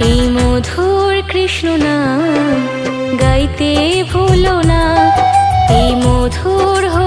এই মধুর কৃষ্ণ নাম গাইতে ভুলো না। এই মধুর হরিনাম